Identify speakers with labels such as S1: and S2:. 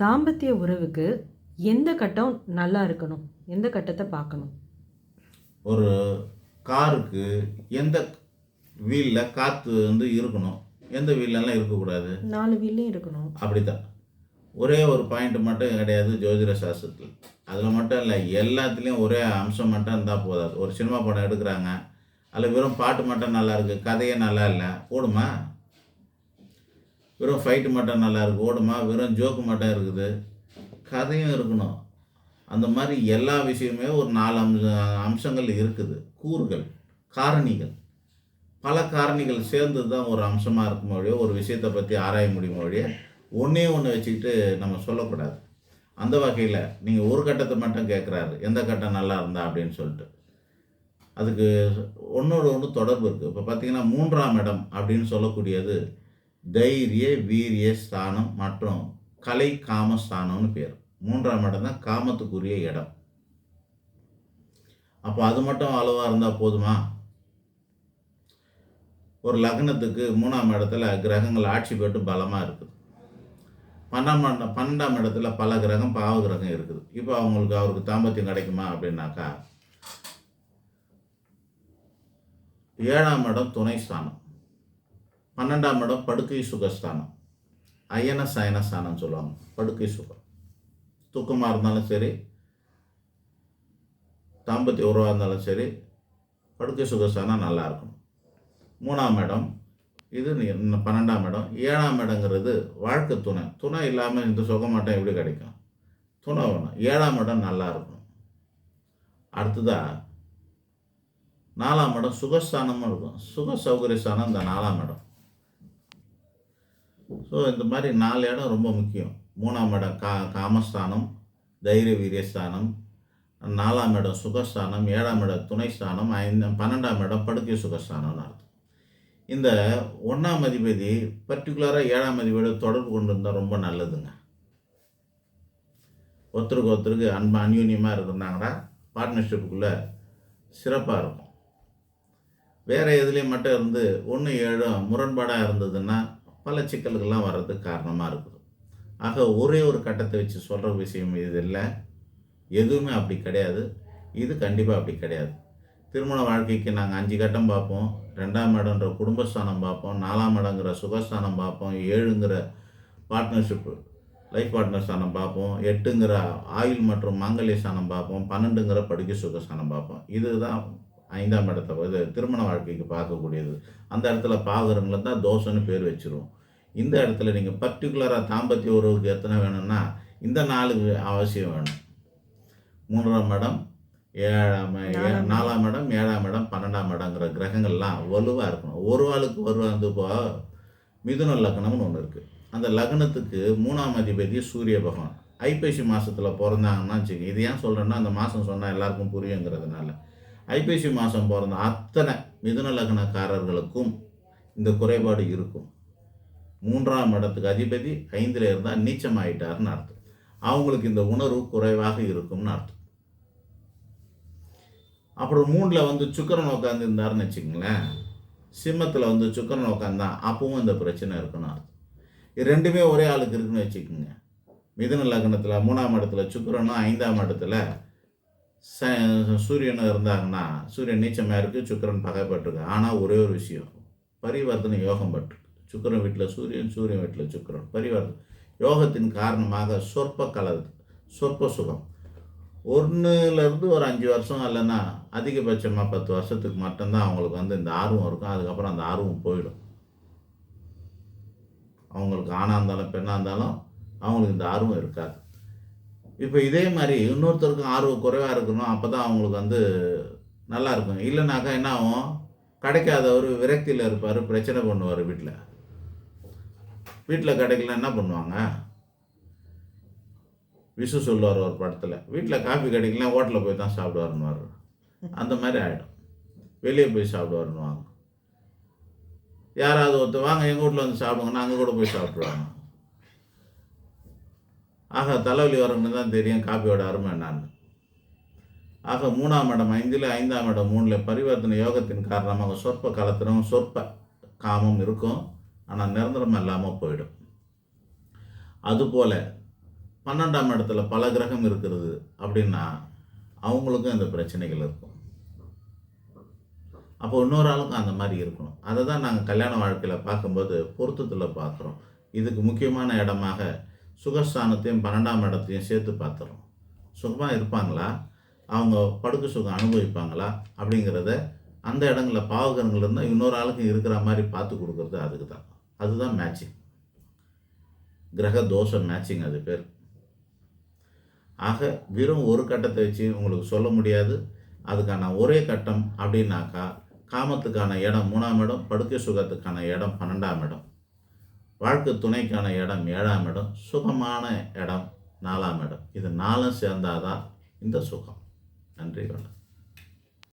S1: தாம்பத்திய உறவுக்கு எந்த கட்டம் நல்லா இருக்கணும்? எந்த கட்டத்தை பார்க்கணும்?
S2: ஒரு காருக்கு எந்த வீலில் காற்று வந்து இருக்கணும்? எந்த வீல்லலாம் இருக்கக்கூடாது?
S1: நாலு வீல்லையும் இருக்கணும்.
S2: அப்படித்தான். ஒரே ஒரு பாயிண்ட் மட்டும் கிடையாது ஜோதிட சாஸ்திரத்தில். அதில் மட்டும் இல்லை எல்லாத்துலேயும் ஒரே அம்சம் மட்டும் இருந்தால் போதாது. ஒரு சினிமா படம் எடுக்கிறாங்க அதில் வெறும் பாட்டு மட்டும் நல்லா இருக்குது கதையே நல்லா இல்லை ஓடுமா வெறும் ஃபைட்டு மட்டும் நல்லா இருக்கு ஓடுமா வெறும் ஜோக்கு மட்டும் இருக்குது. கதையும் இருக்கணும். அந்த மாதிரி எல்லா விஷயமே ஒரு நாலு அம்ச அம்சங்கள் இருக்குது. கூறுகள் காரணிகள். பல காரணிகள் சேர்ந்து தான் ஒரு அம்சமாக இருக்கும் வழியோ ஒரு விஷயத்தை பற்றி ஆராய முடியும் வழியோ ஒன்றே ஒன்று வச்சுக்கிட்டு நம்ம சொல்லக்கூடாது. அந்த வகையில் நீங்கள் ஒரு கட்டத்தை மட்டும் கேட்குறாரு எந்த கட்டம் நல்லா இருந்தா அப்படின்னு சொல்லிட்டு. அதுக்கு ஒன்றோட ஒன்று தொடர்பு இருக்குது இப்போ பார்த்தீங்கன்னா மூன்றாம் இடம் அப்படின்னு சொல்லக்கூடியது தைரிய வீரிய ஸ்தானம் மற்றும் கலை காமஸ்தானம்னு பேர். மூன்றாம் இடம் தான் காமத்துக்குரிய இடம். அப்போ அது மட்டும் அளவாக இருந்தால் போதுமா? ஒரு லக்னத்துக்கு மூணாம் இடத்துல கிரகங்கள் ஆட்சி பெற்று பலமாக இருக்குது. பன்னெண்டாம் பன்னெண்டாம் இடத்துல பல கிரகம் பாவ கிரகம் இருக்குது. இப்போ அவங்களுக்கு அவருக்கு தாம்பத்தியம் கிடைக்குமா அப்படின்னாக்கா ஏழாம் இடம் துணை ஸ்தானம். பன்னெண்டாம் இடம் படுக்கை சுகஸ்தானம். அயன சயன ஸ்தானம் சொல்லுவாங்க. படுக்கை சுகம். தூக்கமாக இருந்தாலும் சரி தாம்பத்திய உறவாக இருந்தாலும் சரி படுக்கை சுகஸ்தானம் நல்லா இருக்கும் மூணாம் இடம் இது பன்னெண்டாம் இடம். ஏழாம் இடங்கிறது வாழ்க்கை துணை. துணை இல்லாமல் இந்த சுகமாட்டம் எப்படி கிடைக்கும்? துணை வேணும். ஏழாம் இடம் நல்லா இருக்கும் அடுத்ததாக நாலாம் இடம் சுகஸ்தானமும் இருக்கும். சுக சௌகரியஸ்தானம் இந்த நாலாம் இடம். ஸோ இந்த மாதிரி நாலு இடம் ரொம்ப முக்கியம். மூணாம் இடம் கா காமஸ்தானம் தைரிய வீரியஸ்தானம் நாலாம் இடம் சுகஸ்தானம் ஏழாம் இடம் துணைஸ்தானம் ஐந்து பன்னெண்டாம் இடம் படுக்கை சுகஸ்தானம்னு அர்த்தம். இந்த ஒன்றாம் அதிபதி பர்டிகுலராக ஏழாம் அதிபதியோட தொடர்பு கொண்டு இருந்தால் ரொம்ப நல்லதுங்க. ஒருத்தருக்கு ஒருத்தருக்கு அன்பு அந்யூன்யமாக இருந்தாங்கன்னா பார்ட்னர்ஷிப்புக்குள்ளே சிறப்பாக இருக்கும். வேறு எதுலேயும் மட்டும் இருந்து ஒன்று ஏழும் முரண்பாடாக இருந்ததுன்னா பல சிக்கல்கள்லாம் வர்றதுக்கு காரணமாக இருக்குது. ஆக ஒரே ஒரு கட்டத்தை வச்சு சொல்கிற விஷயம் இது இல்லை. எதுவுமே அப்படி கிடையாது. இது கண்டிப்பாக அப்படி கிடையாது. திருமண வாழ்க்கைக்கு நாங்கள் அஞ்சு கட்டம் பார்ப்போம். ரெண்டாம் இடம்ன்ற குடும்பஸ்தானம் பார்ப்போம். நாலாம் இடங்கிற சுகஸ்தானம் பார்ப்போம். ஏழுங்கிற பார்ட்னர்ஷிப்பு லைஃப் பார்ட்னர் ஸ்தானம் பார்ப்போம். எட்டுங்கிற ஆயுள் மற்றும் மாங்கல்ய ஸ்தானம் பார்ப்போம். பன்னெண்டுங்கிற படுக்கை சுகஸ்தானம் பார்ப்போம். இதுதான் ஐந்தாம் இடத்தை இது திருமண வாழ்க்கைக்கு பார்க்கக்கூடியது. அந்த இடத்துல பார்க்குறவங்கள தான் தோஷம்னு பேர் வச்சிருவோம். இந்த இடத்துல நீங்கள் பர்டிகுலராக தாம்பத்திய உறவுக்கு எத்தனை வேணும்னா இந்த நாலு அவசியம் வேணும். மூன்றாம் இடம் ஏழாம்
S1: நாலாம்
S2: இடம். ஏழாம் இடம் பன்னெண்டாம் இடங்கிற கிரகங்கள்லாம் வலுவாக இருக்கணும். ஒரு ஆளுக்கு ஒரு வந்து இப்போ மிதுன லக்னம்னு ஒன்று இருக்குது அந்த லக்னத்துக்கு மூணாம் அதிபதி சூரிய பகவான். ஐப்பசி மாதத்தில் பிறந்தாங்கன்னா வச்சுக்கோங்க. இது ஏன் சொல்கிறேன்னா அந்த மாதம் சொன்னால் எல்லாருக்கும் புரியுங்கிறதுனால. ஐப்பசி மாதம் பிறந்த அத்தனை மிதுன லக்னக்காரர்களுக்கும் இந்த குறைபாடு இருக்கும். மூன்றாம் இடத்துக்கு அதிபதி ஐந்தில் இருந்தால் நீச்சம் ஆயிட்டாருன்னு அர்த்தம். அவங்களுக்கு இந்த உணர்வு குறைவாக இருக்கும்னு அர்த்தம். அப்புறம் மூணில் வந்து சுக்கரன் உட்காந்து இருந்தாருன்னு வச்சுங்களேன் சிம்மத்தில் வந்து சுக்கரன் உட்காந்தான் அப்பவும் இந்த பிரச்சனை இருக்குன்னு அர்த்தம். இது ரெண்டுமே ஒரே ஆளுக்கு இருக்குன்னு வச்சுக்கோங்க. மிதுன லக்னத்தில் மூணாம் இடத்துல சுக்கரனும் ஐந்தாம் இடத்துல ச சூரியனும் இருந்தாங்கன்னா சூரியன் நீச்சமாக இருக்குது சுக்கிரன் பகைப்பட்டிருக்கு. ஆனால் ஒரே ஒரு விஷயம். பரிவர்த்தனை யோகம் பட்டிருக்கு. சுக்கிரன் வீட்டில் சூரியன் சூரியன் வீட்டில் சுக்கிரன். பரிவர்த்தனை. யோகத்தின் காரணமாக சொற்ப கலது சொற்ப சுகம். ஒன்றுலேருந்து ஒரு அஞ்சு வருஷம் இல்லைன்னா அதிகபட்சமாக பத்து வருஷத்துக்கு மட்டும்தான் அவங்களுக்கு வந்து இந்த ஆர்வம் இருக்கும். அதுக்கப்புறம் அந்த ஆர்வம் போயிடும். அவங்களுக்கு ஆணாக இருந்தாலும் பெண்ணாக இருந்தாலும் அவங்களுக்கு இந்த ஆர்வம் இருக்காது. இப்போ இதே மாதிரி இன்னொருத்தருக்கும் ஆர்வம் குறைவாக இருக்கணும் அப்போ தான் அவங்களுக்கு வந்து நல்லா இருக்கும். இல்லைனாக்கா என்ன ஆகும்? கிடைக்காதவர் விரக்தியில் இருப்பார் பிரச்சனை பண்ணுவார் வீட்டில் வீட்டில் கிடைக்கல என்ன பண்ணுவாங்க? விசு சொல்லுவார் ஒரு படத்தில் வீட்டில் காஃபி கிடைக்கல ஹோட்டலில் போய் தான் சாப்பிடுவாருன்னு அந்த மாதிரி ஆகிடும் வெளியே போய் சாப்பிடுவாருன்னுவாங்க. யாராவது ஒருத்தர் வாங்க எங்கள் வீட்டில் வந்து சாப்பிடுங்கன்னா அங்கே கூட போய் சாப்பிடுவாங்க ஆக தலைவலி வரவங்க தான் தெரியும் காப்பியோட அருமை என்னான்னு. ஆக மூணாம் இடம் ஐந்தில் ஐந்தாம் இடம் மூணில் பரிவர்த்தனை யோகத்தின் காரணமாக சொற்ப கலத்திரம் சொற்ப காமம் இருக்கும் ஆனால் நிரந்தரம் இல்லாமல் போயிடும். அதுபோல் பன்னெண்டாம் இடத்துல பல கிரகம் இருக்கிறது அப்படின்னா அவங்களுக்கும் இந்த பிரச்சனைகள் இருக்கும். அப்போ இன்னொரு ஆளுக்கும் அந்த மாதிரி இருக்கணும். அதை தான் நாங்கள் கல்யாண வாழ்க்கையில் பார்க்கும்போது பொருத்தத்தில் பார்க்குறோம். இதுக்கு முக்கியமான இடமாக சுகஸ்தானத்தையும் பன்னெண்டாம் இடத்தையும் சேர்த்து பார்த்துறோம். சுகமாக இருப்பாங்களா? அவங்க படுக்க சுகம் அனுபவிப்பாங்களா? அப்படிங்கிறத அந்த இடங்களில் பாவகரங்கள் இருந்தால் இன்னொரு ஆளுக்கு இருக்கிற மாதிரி பார்த்து கொடுக்குறது அதுக்கு தான். அதுதான் மேட்சிங் கிரக தோஷம் மேட்சிங் அது பேர். ஆக வெறும் ஒரு கட்டத்தை வச்சு உங்களுக்கு சொல்ல முடியாது. அதுக்கான ஒரே கட்டம் அப்படின்னாக்கா காமத்துக்கான இடம் மூணாம் இடம் படுக்கை சுகத்துக்கான இடம் பன்னெண்டாம் இடம். வாழ்க்கை துணைக்கான இடம் ஏழாம் இடம் சுகமான இடம் நாலாம் இடம். இது நாலும் சேர்ந்தாதான் இந்த சுகம். நன்றி வணக்கம்.